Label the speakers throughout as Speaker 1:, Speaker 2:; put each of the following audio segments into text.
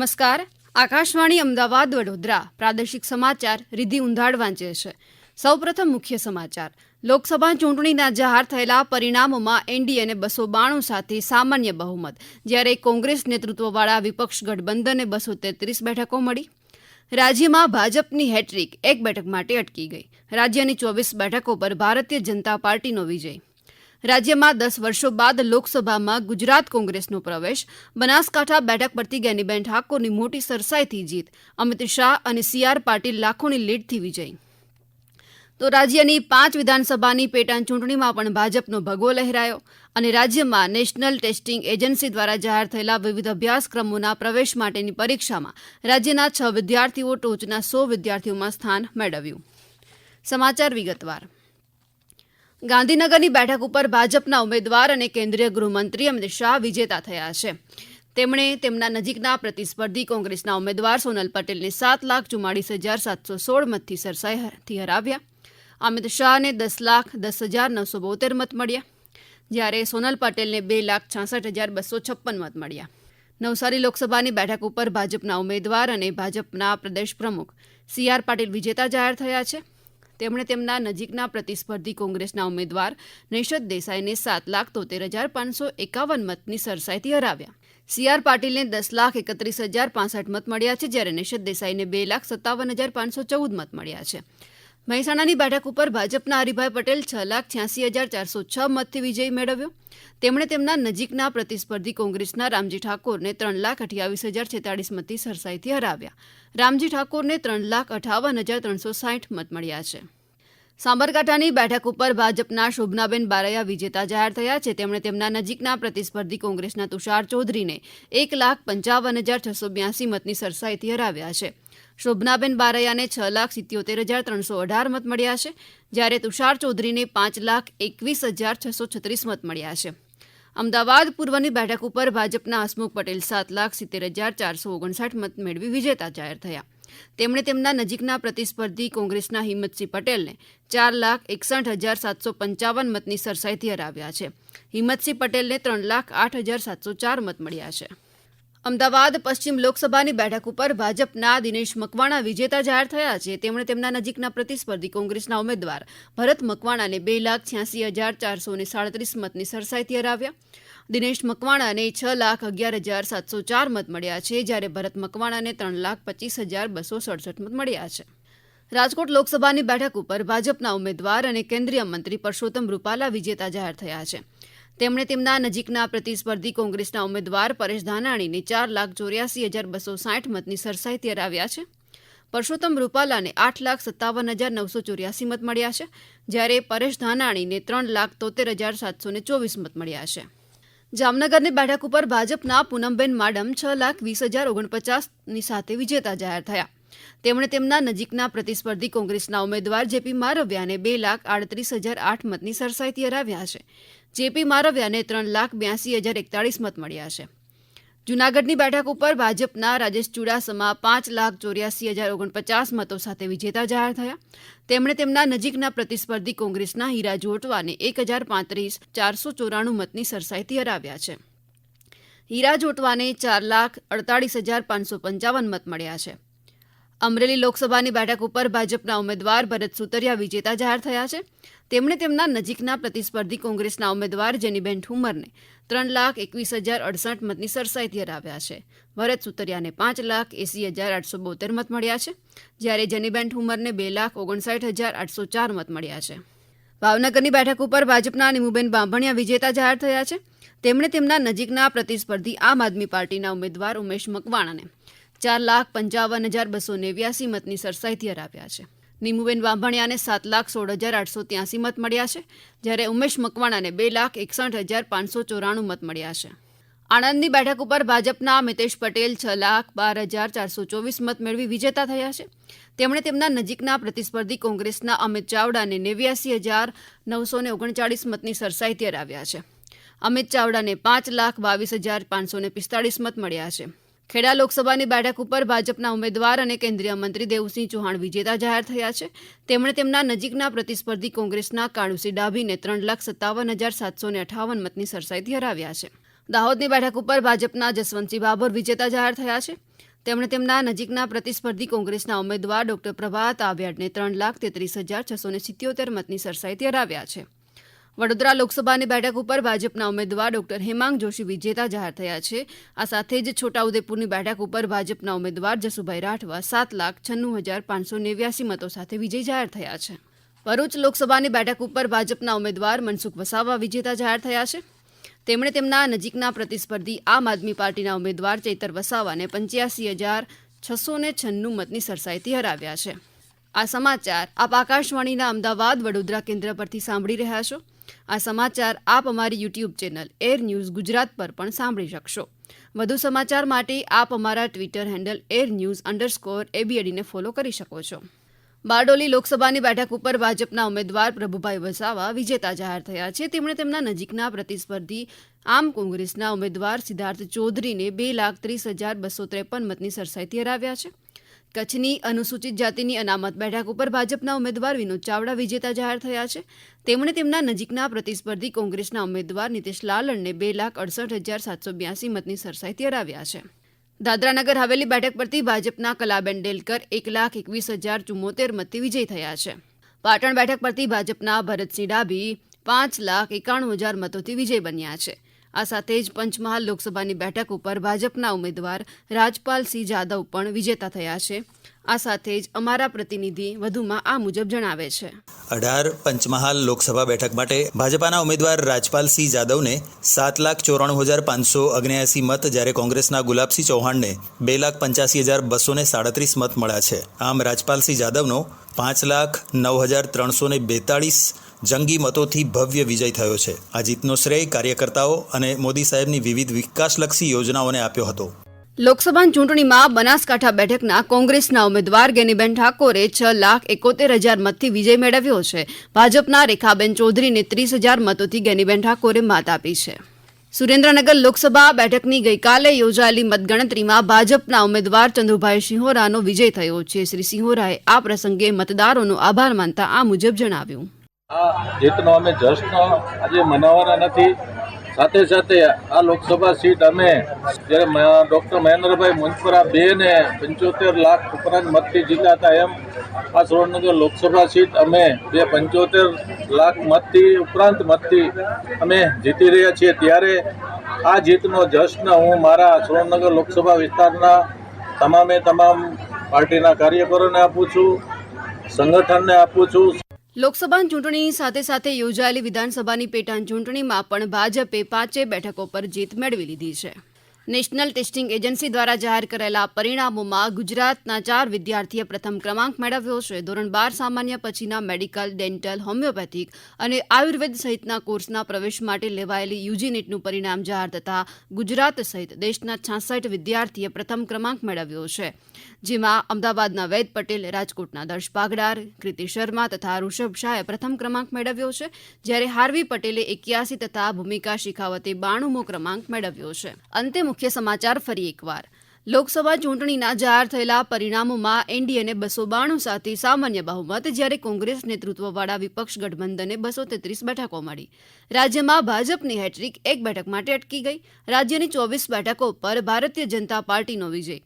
Speaker 1: નમસ્કાર આકાશવાણી અમદાવાદ વડોદરા પ્રાદેશિક સમાચાર રિધિ ઉંધાડ વાંચે છે સૌપ્રથમ મુખ્ય સમાચાર લોકસભા ચૂંટણીના જાહેર થયેલા પરિણામોમાં એનડીએને બસો બાણું સાથે સામાન્ય બહુમત જ્યારે કોંગ્રેસ નેતૃત્વવાળા વિપક્ષ ગઠબંધનને બસો તેત્રીસ બેઠકો મળી રાજ્યમાં ભાજપની હેટ્રિક એક બેઠક માટે અટકી ગઈ રાજ્યની ચોવીસ બેઠકો પર ભારતીય જનતા પાર્ટીનો વિજય રાજ્યમાં દસ વર્ષો બાદ લોકસભામાં ગુજરાત કોંગ્રેસનો પ્રવેશ બનાસકાંઠા બેઠક પરથી ગેનીબેન ઠાકોરની મોટી સરસાઈથી જીત અમિત શાહ અને સીઆર પાટીલ લાખોની લીડથી વિજય તો રાજ્યની પાંચ વિધાનસભાની પેટા ચૂંટણીમાં પણ ભાજપનો ભગવો લહેરાયો અને રાજ્યમાં નેશનલ ટેસ્ટિંગ એજન્સી દ્વારા જાહેર થયેલા વિવિધ અભ્યાસક્રમોના પ્રવેશ માટેની પરીક્ષામાં રાજ્યના છ વિદ્યાર્થીઓ ટોચના સો વિદ્યાર્થીઓમાં સ્થાન મેળવ્યું સમાચાર વિગતવાર ગાંધીનગરની બેઠક ઉપર ભાજપના ઉમેદવાર અને કેન્દ્રીય ગૃહમંત્રી અમિત શાહ વિજેતા થયા છે તેમણે તેમના નજીકના પ્રતિસ્પર્ધી કોંગ્રેસના ઉમેદવાર સોનલ પટેલને સાત લાખ ચુમ્માળીસ હજાર સાતસો સોળ મતથી સરસાઈથી હરાવ્યા અમિત શાહને દસ લાખ દસ હજાર નવસો બોતેર મત મળ્યા જ્યારે સોનલ પટેલને બે લાખ છાસઠ હજાર બસો છપ્પન મત મળ્યા નવસારી લોકસભાની બેઠક ઉપર ભાજપના ઉમેદવાર અને ભાજપના પ્રદેશ પ્રમુખ સી આર પાટીલ વિજેતા જાહેર થયા છે તેમણે તેમના નજીકના પ્રતિસ્પર્ધી કોંગ્રેસના ઉમેદવાર નૈષદ દેસાઈને સાત લાખ તોતેર હજાર પાંચસો એકાવન મતની સરસાઈથી હરાવ્યા સીઆર પાટીલને દસ લાખ એકત્રીસ હજાર પાસઠ મત મળ્યા છે જ્યારે નૈષદ દેસાઈને બે લાખ સત્તાવન હજાર પાંચસો ચૌદ મત મળ્યા છે મહેસાણાની બેઠક ઉપર ભાજપના હરિભાઈ પટેલ છ લાખ છ્યાસી હજાર ચારસો છ મતથી વિજય મેળવ્યો તેમણે તેમના નજીકના પ્રતિસ્પર્ધી કોંગ્રેસના રામજી ઠાકોરને ત્રણ લાખ અઠ્યાવીસ હજાર છેતાળીસ મતથી સરસાઈથી હરાવ્યા રામજી ઠાકોરને ત્રણ લાખ અઠાવન હજાર ત્રણસો સાઠ મત મળ્યા છે સાબરકાંઠાની બેઠક ઉપર ભાજપના શોભનાબેન બારૈયા વિજેતા જાહેર થયા છે તેમણે તેમના નજીકના પ્રતિસ્પર્ધી કોંગ્રેસના તુષાર ચૌધરીને એક લાખ પંચાવન હજાર છસો બ્યાસી મતની સરસાઈથી હરાવ્યા છે શોભનાબેન બારૈયાને છ લાખ સિત્યોતેર હજાર ત્રણસો અઢાર મત મળ્યા છે જ્યારે તુષાર ચૌધરીને પાંચ લાખ એકવીસ હજાર છસો છત્રીસ મત મળ્યા છે અમદાવાદ પૂર્વની બેઠક ઉપર ભાજપના હસમુખ પટેલ સાત લાખ સિત્તેર હજાર ચારસો ઓગણસાઠ મત મેળવી વિજેતા જાહેર થયા તેમણે તેમના નજીકના પ્રતિસ્પર્ધી કોંગ્રેસના હિંમતસિંહ પટેલને ચાર લાખ એકસઠ હજાર સાતસો પંચાવન મતની સરસાઈથી હરાવ્યા છે હિંમતસિંહ પટેલને ત્રણ લાખ આઠ હજાર સાતસો ચાર મત મળ્યા છે અમદાવાદ પશ્ચિમ લોકસભાની બેઠક ઉપર ભાજપના દિનેશ મકવાણા વિજેતા જાહેર થયા છે તેમણે તેમના નજીકના પ્રતિસ્પર્ધી કોંગ્રેસના ઉમેદવાર ભરત મકવાણાને બે લાખ છ્યાસી હજાર ચારસો ને સાડત્રીસ મતની સરસાઈથી હરાવ્યા દિનેશ મકવાણાને છ લાખ અગિયાર હજાર સાતસો ચાર મત મળ્યા છે જ્યારે ભરત મકવાણાને ત્રણ લાખ પચીસ હજાર બસો સડસઠ મત મળ્યા છે રાજકોટ લોકસભાની બેઠક ઉપર ભાજપના ઉમેદવાર અને કેન્દ્રીય મંત્રી પરસોત્તમ રૂપાલા વિજેતા જાહેર થયા છે તેમણે તેમના નજીકના પ્રતિસ્પર્ધી કોંગ્રેસના ઉમેદવાર પરેશ ધાનાણીને ચાર લાખ ચોર્યાસી હજાર બસો સાઠ મતની સરસાઈથી હરાવ્યા છે પરસોત્તમ રૂપાલાને આઠ લાખ સત્તાવન હજાર નવસો ચોર્યાસી મત મળ્યા છે જ્યારે પરેશ ધાનાણીને ત્રણ લાખ તોતેર હજાર સાતસો ચોવીસ મત મળ્યા છે જામનગરની બેઠક ઉપર ભાજપના પૂનમબેન માડમ છ લાખ વીસ હજાર ઓગણપચાસની સાથે વિજેતા જાહેર થયા તેમણે તેમના નજીકના પ્રતિસ્પર્ધી કોંગ્રેસના ઉમેદવાર જેપી મારવ્યાને બે લાખ આડત્રીસ હજાર આઠ મતની સરસાઈથી હરાવ્યા છે જેપી મારવ્યાને ત્રણ લાખ બ્યાસી હજાર એકતાળીસ મત મળ્યા છે જૂનાગઢની બેઠક ઉપર ભાજપના રાજેશ ચુડાસમા પાંચ લાખ ચોર્યાસી હજાર ઓગણપચાસ મતો સાથે વિજેતા જાહેર થયા તેમણે તેમના નજીકના પ્રતિસ્પર્ધી કોંગ્રેસના હીરા જોટવાને એક હજાર પાંત્રીસ ચારસો ચોરાણું મતની સરસાઈથી હરાવ્યા છે હીરા જોટવાને ચાર લાખ અડતાળીસ હજાર પાંચસો પંચાવન મત મળ્યા છે અમરેલી લોકસભાની બેઠક ઉપર ભાજપના ઉમેદવાર ભરત સુતરિયા વિજેતા જાહેર થયા છે તેમણે તેમના નજીકના પ્રતિસ્પર્ધી કોંગ્રેસના ઉમેદવાર જેનીબેન ઠુમરને ત્રણ લાખ એકવીસ હજાર અડસઠ મતની સરસાઈથી હરાવ્યા છે ભરત સુતરિયાને પાંચ લાખ એંસી હજાર આઠસો બોતેર મત મળ્યા છે જ્યારે જેનીબેન ઠુમરને બે લાખ ઓગણસાઠ હજાર આઠસો ચાર મત મળ્યા છે ભાવનગરની બેઠક ઉપર ભાજપના નિમુબેન બાંભણિયા વિજેતા જાહેર થયા છે તેમણે તેમના નજીકના પ્રતિસ્પર્ધી આમ આદમી પાર્ટીના ઉમેદવાર ઉમેશ મકવાણાને ચાર લાખ પંચાવન હજાર બસો નેવ્યાસી મતની સરસાઈથી હરાવ્યા છે નિમુબેન વાંભણિયાને સાત લાખ સોળ હજાર આઠસો ત્યાંસી મત મળ્યા છે જ્યારે ઉમેશ મકવાણાને બે લાખ એકસઠ હજાર પાંચસો ચોરાણું મત મળ્યા છે આણંદની બેઠક ઉપર ભાજપના મિતેશ પટેલ છ લાખ બાર હજાર ચારસો ચોવીસ મત મેળવી વિજેતા થયા છે તેમણે તેમના નજીકના પ્રતિસ્પર્ધી કોંગ્રેસના અમિત ચાવડાને નેવ્યાસી હજાર નવસો ને ઓગણચાળીસ મતની સરસાઈથી હરાવ્યા છે અમિત ચાવડાને પાંચ લાખ બાવીસ હજાર પાંચસો પિસ્તાળીસ મત મળ્યા છે ખેડા લોકસભાની બેઠક ઉપર ભાજપના ઉમેદવાર અને કેન્દ્રીય મંત્રી દેવસિંહ ચૌહાણ વિજેતા જાહેર થયા છે તેમણે તેમના નજીકના પ્રતિસ્પર્ધી કોંગ્રેસના કાળુસિંહ ડાભીને ત્રણ લાખ સત્તાવન હજાર સાતસો અઠાવન મતની સરસાઈથી હરાવ્યા છે દાહોદની બેઠક ઉપર ભાજપના જસવંતસિંહ બાબોર વિજેતા જાહેર થયા છે તેમણે તેમના નજીકના પ્રતિસ્પર્ધી કોંગ્રેસના ઉમેદવાર ડોક્ટર પ્રભાત આવ્યાડને ત્રણ લાખ તેત્રીસ હજાર છસો સિત્યોતેર મતની સરસાઈથી હરાવ્યા છે વડોદરા લોકસભાની બેઠક ઉપર ભાજપના ઉમેદવાર ડોક્ટર હેમાંગ જોશી વિજેતા જાહેર થયા છે આ સાથે જ છોટાઉદેપુરની બેઠક ઉપર ભાજપના ઉમેદવાર જસુભાઈ રાઠવા સાત લાખ છન્નું હજાર પાંચસો નેવ્યાસી મતો સાથે વિજય જાહેર થયા છે ભરૂચ લોકસભાની બેઠક ઉપર ભાજપના ઉમેદવાર મનસુખ વસાવા વિજેતા જાહેર થયા છે તેમણે તેમના નજીકના પ્રતિસ્પર્ધી આમ આદમી પાર્ટીના ઉમેદવાર ચૈતર વસાવાને પંચ્યાસી હજાર છસો ને છન્નું મતની સરસાઈથી હરાવ્યા છે આ સમાચાર આપ આકાશવાણીના અમદાવાદ વડોદરા કેન્દ્ર પરથી સાંભળી રહ્યા છો આ સમાચાર આપ અમારી YouTube channel Air News Gujarat પર પણ સાંભળી શકશો વધુ સમાચાર માટે આપ અમારા Twitter handle Air News underscore એબીએડીને ફોલો કરી શકો છો બારડોલી લોકસભાની બેઠક ઉપર ભાજપના ઉમેદવાર પ્રભુભાઈ વસાવા વિજેતા જાહેર થયા છે તેમણે તેમના નજીકના પ્રતિસ્પર્ધી આમ કોંગ્રેસના ઉમેદવાર સિદ્ધાર્થ ચૌધરીને બે લાખ ત્રીસ હજાર બસો ત્રેપન મતની સરસાઈથી હરાવ્યા છે કચ્છની અનુસૂચિત જાતિની અનામત બેઠક ઉપર ભાજપના ઉમેદવાર વિનોદ ચાવડા વિજેતા જાહેર થયા છે તેમણે તેમના નજીકના પ્રતિસ્પર્ધી કોંગ્રેસના ઉમેદવાર નીતિશ લાલણને બે લાખ અડસઠ હજાર સાતસો બ્યાસી મતની સરસાઈથી હરાવ્યા છે દાદરાનગર હવેલી બેઠક પરથી ભાજપના કલાબેન ડેલકર એક લાખ એકવીસ હજાર ચુમ્મોતેર મતથી વિજય થયા છે પાટણ બેઠક પરથી ભાજપના ભરતસિંહ ડાભી પાંચ લાખ એકાણું હજાર મતોથી વિજય બન્યા છે આ સાથે જ પંચમહાલ લોકસભાની બેઠક ઉપર ભાજપના ઉમેદવાર રાજપાલ સિંહ જાદવ પણ વિજેતા થયા છે આ સાથે જ અમારા પ્રતિનિધિ વધુમાં આ મુજબ જણાવે છે અઢાર પંચમહાલ લોકસભા બેઠક માટે ભાજપાના ઉમેદવાર રાજપાલ સિંહ જાદવને સાત લાખ ચોરાણું હજાર પાંચસો અગ્નેયાસી મત જ્યારે કોંગ્રેસના ગુલાબસિંહ ચૌહાણને બે લાખ પંચ્યાસી હજાર બસો ને સાડત્રીસ મત મળ્યા છે આમ રાજપાલ સિંહ જાદવનો પાંચ લાખ નવ હજાર ત્રણસો ને બેતાળીસ જંગી મતોથી ભવ્ય વિજય થયો છે આ જીતનો શ્રેય કાર્યકર્તાઓ અને મોદી સાહેબની વિવિધ વિકાસલક્ષી યોજનાઓને આપ્યો હતો લોકસભા ચૂંટણીમાં બનાસકાંઠા બેઠકના કોંગ્રેસના ઉમેદવાર ગેનીબેન ઠાકોરે છ લાખ એકોતેર હજાર મતથી વિજય મેળવ્યો છે ભાજપના રેખાબેન ચૌધરીને ત્રીસ હજાર મતોથી ગેનીબેન ઠાકોરે માત આપી છે સુરેન્દ્રનગર લોકસભા બેઠકની ગઈકાલે યોજાયેલી મતગણતરીમાં ભાજપના ઉમેદવાર ચંદ્રુભાઈ સિંહોરાનો વિજય થયો છે શ્રી સિંહોરાએ આ પ્રસંગે મતદારોનો આભાર માનતા આ મુજબ જણાવ્યું આ જીતનો અમે જશ્ન આજે મનાવવાના નથી સાથે સાથે આ લોકસભા સીટ અમે જ્યારે ડૉક્ટર મહેન્દ્રભાઈ મુંજપરા બે ને પંચોતેર લાખ ઉપરાંત મતથી જીતા હતા એમ આ સુરેન્દ્રનગર લોકસભા સીટ અમે બે પંચોતેર લાખ મતથી ઉપરાંત મતથી અમે જીતી રહ્યા છીએ ત્યારે આ જીતનો જશ્ન હું મારા સુરેન્દ્રનગર લોકસભા વિસ્તારના તમામે તમામ પાર્ટીના કાર્યકરોને આપું છું સંગઠનને આપું છું લોકસભા ચૂંટણી સાથે સાથે યોજાયેલી વિધાનસભાની પેટા ચૂંટણીમાં પણ ભાજપે પાંચે બેઠકો પર જીત મેળવી લીધી છે નેશનલ ટેસ્ટિંગ એજન્સી દ્વારા જાહેર કરેલા પરિણામોમાં ગુજરાતના ચાર વિદ્યાર્થીએ પ્રથમ ક્રમાંક મેળવ્યો છે ધોરણ બાર સામાન્ય પછીના મેડિકલ ડેન્ટલ હોમિયોપેથિક અને આયુર્વેદ સહિતના કોર્સના પ્રવેશ માટે લેવાયેલી યુજી નીટનું પરિણામ જાહેર થતાં ગુજરાત સહિત દેશના છાસઠ વિદ્યાર્થીએ પ્રથમ ક્રમાંક મેળવ્યો છે જેમાં અમદાવાદના વૈદ પટેલ રાજકોટના દર્શ પાગડાર કૃતિ શર્મા તથા ઋષભ શાહે પ્રથમ ક્રમાંક મેળવ્યો છે જ્યારે હાર્વી પટેલે એક્યાસી તથા ભૂમિકા શિખાવતે બાણુંમો ક્રમાંક મેળવ્યો છે અંતે મુખ્ય સમાચાર ફરી એકવાર લોકસભા ચૂંટણીના જાહેર થયેલા પરિણામોમાં એનડીએને બસો બાણું સાથે સામાન્ય બહુમત જ્યારે કોંગ્રેસ નેતૃત્વવાળા વિપક્ષ ગઠબંધને બસો તેત્રીસ બેઠકો મળી રાજ્યમાં ભાજપની હેટ્રિક એક બેઠક માટે અટકી ગઈ રાજ્યની ચોવીસ બેઠકો પર ભારતીય જનતા પાર્ટીનો વિજય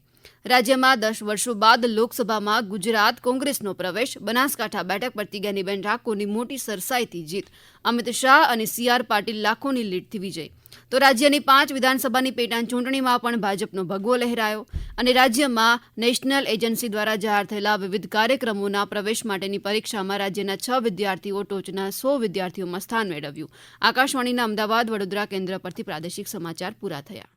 Speaker 1: રાજ્યમાં દસ વર્ષો બાદ લોકસભામાં ગુજરાત કોંગ્રેસનો પ્રવેશ બનાસકાંઠા બેઠક પર તિગાનીબેન ઠાકોરની મોટી સરસાઈથી જીત અમિત શાહ અને સીઆર આર પાટીલ લાખોની લીડથી વિજય તો રાજ્યની પાંચ વિધાનસભાની પેટા ચૂંટણીમાં પણ ભાજપનો ભગવો લહેરાયો અને રાજ્યમાં નેશનલ એજન્સી દ્વારા જાહેર થયેલા વિવિધ કાર્યક્રમોના પ્રવેશ માટેની પરીક્ષામાં રાજ્યના છ વિદ્યાર્થીઓ ટોચના સો વિદ્યાર્થીઓમાં સ્થાન મેળવ્યું આકાશવાણીના અમદાવાદ વડોદરા કેન્દ્ર પરથી પ્રાદેશિક સમાચાર પૂરા થયા